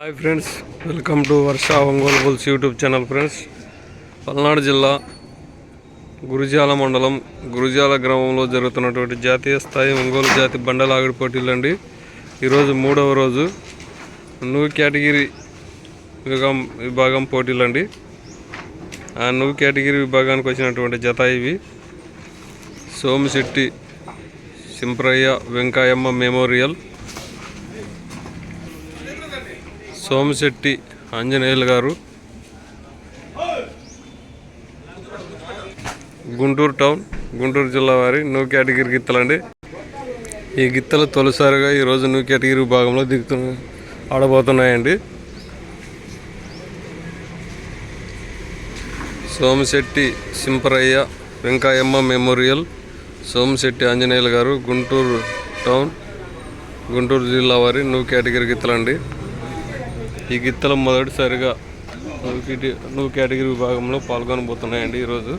Hi friends welcome to Varsha Ongole bulls YouTube channel friends Palnadu జిల్లా గురుజాల మండలం గురుజాల గ్రామంలో జరుగుతున్నటువంటి జాతీయ స్థాయి ఒంగోలు జాతి బండలాగుడు పోటీలు అండి. ఈరోజు మూడవ రోజు నువ్వు కేటగిరీ విభాగం విభాగం పోటీలు అండి. ఆ నువ్వు కేటగిరీ విభాగానికి వచ్చినటువంటి జత ఇవి. సోమిశెట్టి సింప్రయ్య వెంకాయమ్మ మెమోరియల్ సోమశెట్టి ఆంజనేయులు గారు. గుంటూరు టౌన్ గుంటూరు జిల్లా వారి న్యూ కేటగిరి గిత్తలండి ఈ గిత్తలు తొలిసారిగా ఈరోజు న్యూ కేటగిరి భాగంలో దిగుతు ఆడబోతున్నాయండి. సోమశెట్టి సింపరయ్య వెంకాయమ్మ మెమోరియల్ సోమశెట్టి ఆంజనేయులు గారు గుంటూరు టౌన్ గుంటూరు జిల్లా వారి న్యూ కేటగిరి గిత్తలండి. ఈ గిత్తలు మొదటిసారిగా నువ్వు కేటగిరీ విభాగంలో పాల్గొనబోతున్నాయండి ఈరోజు.